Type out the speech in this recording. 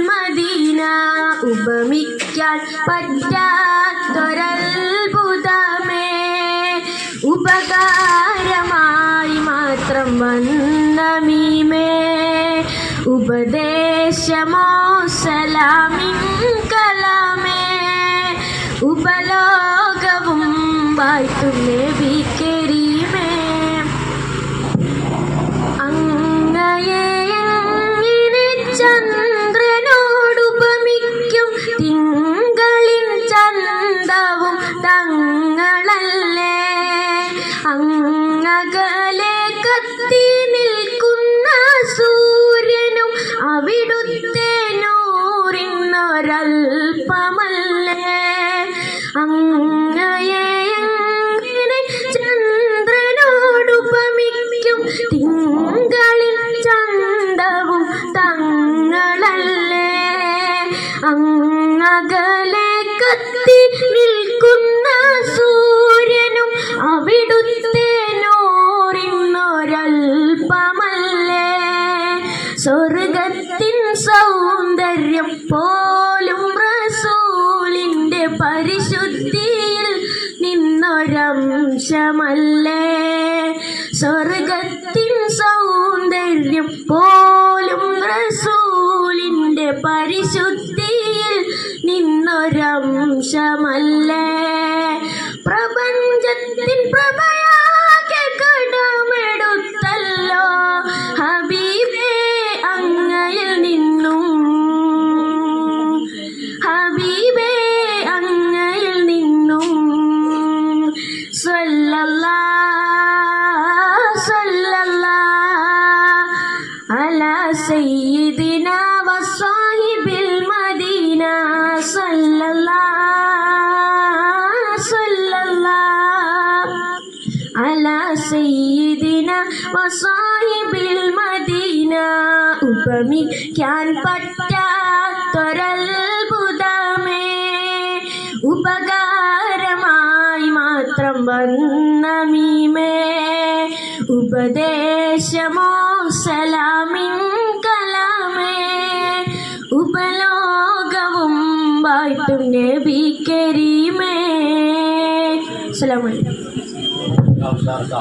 Medina. ഉപമിക്കാൻ പറ്റാത്തൊരത്ഭുതമേ. ഉപകാരമായി മാത്രം വന്ന മീമേ. ഉപദേശമോ സലാമിൻ കലാമേ വായ്ത്തു നബി കരീമേ അങ്ങയെ ചന്ദ്രനോടുപമിക്കും? തിങ്കളിൻ ചന്തവും തങ്ങളല്ലേ. അങ്ങകലെ കത്തി നിൽക്കുന്ന സൂര്യനും അവിടുത്തെ നൂറിന്നൊരൽപ്പമല്ലേ അങ്ങകലെ കത്തി നിൽക്കുന്ന സൂര്യനും അവിടുത്തെ നോറിന്നൊരൽപ്പമല്ലേ സ്വർഗത്തിൻ സൗന്ദര്യം പോലും റസൂലിന്റെ പരിശുദ്ധിയിൽ നിന്നൊരംശമല്ലേ? സ്വർഗത്തിൻ സൗന്ദര്യം പോലും റസൂലിന്റെ പരിശുദ്ധിയിൽ നിന്നൊരംശമല്ലേ പ്രപഞ്ചത്തിൻ പ്രഭയാകെ കടമെടുത്തല്ലോ. ഹബീബേ അങ്ങയിൽ നിന്നും. ഹബീബേ അങ്ങയിൽ നിന്നും. സല്ലല്ലാഹ് സല്ലല്ലാഹ് അല സയ്യിദിന സയ്യിദിന വസാഹിബിൽ മദീന. ഉപമിക്കാൻ പറ്റാത്തൊരത്ഭുതമേ. ഉപകാരമായി മാത്രം വന്ന മീമേ. ഉപദേശമോ സലാമിൻ കലാമേ. ഉപലോകവും വായ്ത്തും നബി കരീമേ. അസ്സലാമു مولانہ